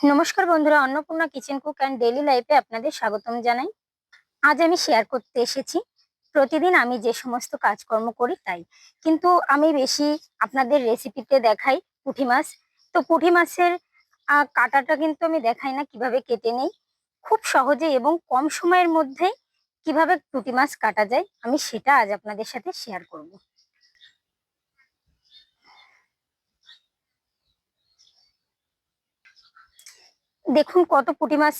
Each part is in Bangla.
নমস্কার বন্ধুরা, Annapurna kitchen cook and daily লাইফে আপনাদের স্বাগতম জানাই। আজ আমি শেয়ার করতে এসেছি। প্রতিদিন আমি যে সমস্ত কাজকর্ম করি তাই। কিন্তু আমি বেশি আপনাদের রেসিপিতে দেখাই পুঁটি মাছ। তো পুঁটি মাছের কাটাটা কিন্তু আমি দেখাই না কীভাবে কেটে নেই। খুব সহজে এবং কম সময়ের মধ্যে কীভাবে পুঁটি মাছ কাটা যায়, আমি সেটা আজ আপনাদের সাথে শেয়ার করব। দেখুন কত পুঁটি মাছ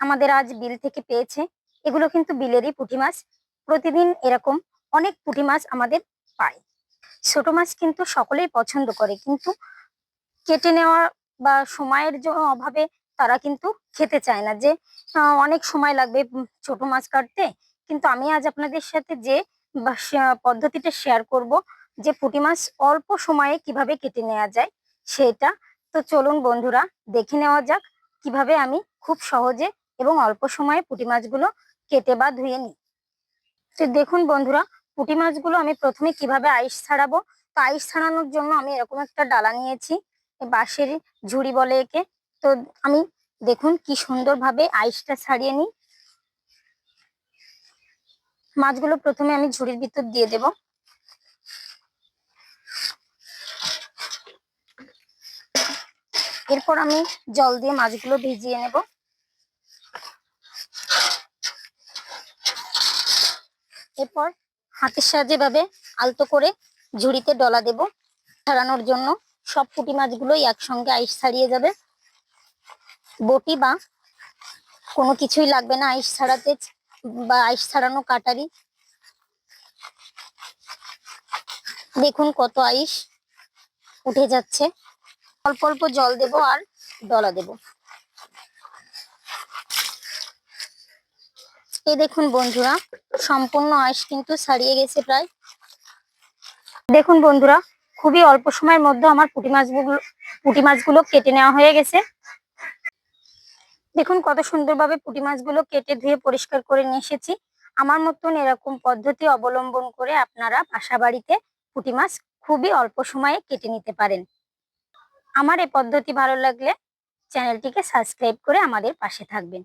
আমাদের আজ বিল থেকে পেয়েছে। এগুলো কিন্তু বিলেরই পুঁটি মাছ। প্রতিদিন এরকম অনেক পুঁটি মাছ আমাদের পায়। ছোট মাছ কিন্তু সকলেই পছন্দ করে, কিন্তু কেটে নেওয়া বা সময়ের অভাবে তারা কিন্তু খেতে চায় না যে অনেক সময় লাগবে ছোট মাছ কাটতে। কিন্তু আমি আজ আপনাদের সাথে যে পদ্ধতিটা শেয়ার করব, যে পুঁটি মাছ অল্প সময়ে কীভাবে কেটে নেওয়া যায় সেটা। তো চলুন বন্ধুরা, দেখে নেওয়া যাক। কীভাবে আমি খুব সহজে এবং অল্প সময়ে পুঁটি মাছগুলো কেটে বা ধুয়ে নিই? তো দেখুন বন্ধুরা, পুঁটি মাছগুলো আমি প্রথমে কীভাবে আইস ছাড়াবো? তো আইস ছাড়ানোর জন্য আমি এরকম একটা ডালা নিয়েছি বাঁশের ঝুড়ি বলে একে। তো আমি দেখুন কি সুন্দরভাবে আইসটা ছাড়িয়ে নিই। মাছগুলো প্রথমে আমি ঝুড়ির ভিতর দিয়ে দেব। এরপর আমি জল দিয়ে মাছগুলো ভিজিয়ে নেব। এরপর হাতের সাহায্যে ভাবে আলতো করে ঝুড়িতে ডলা দেব। ছাড়ানোর জন্য সব পুঁটি মাছগুলোই একসঙ্গে আইস ছাড়িয়ে যাবে। বটি বা কোনো কিছুই লাগবে না আইস ছাড়াতে বা আইস ছাড়ানো কাটারি। দেখুন কত আইস উঠে যাচ্ছে। অল্প অল্প জল দেব আর ডলা দেব। এই দেখুন বন্ধুরা, সম্পূর্ণ আইস কিন্তু ছাড়িয়ে গেছে প্রায়। দেখুন বন্ধুরা, খুবই অল্প সময়ের মধ্যে আমার পুঁটি মাছগুলো পুঁটি মাছগুলো কেটে নেওয়া হয়ে গেছে। দেখুন কত সুন্দরভাবে পুঁটি মাছগুলো কেটে ধুয়ে পরিষ্কার করে নিয়ে এসেছি। আমার মতন এরকম পদ্ধতি অবলম্বন করে আপনারা বাসা বাড়িতে পুঁটি মাছ খুবই অল্প সময়ে কেটে নিতে পারেন। আমার এই পদ্ধতি ভালো লাগলে চ্যানেলটিকে সাবস্ক্রাইব করে আমাদের পাশে থাকবেন।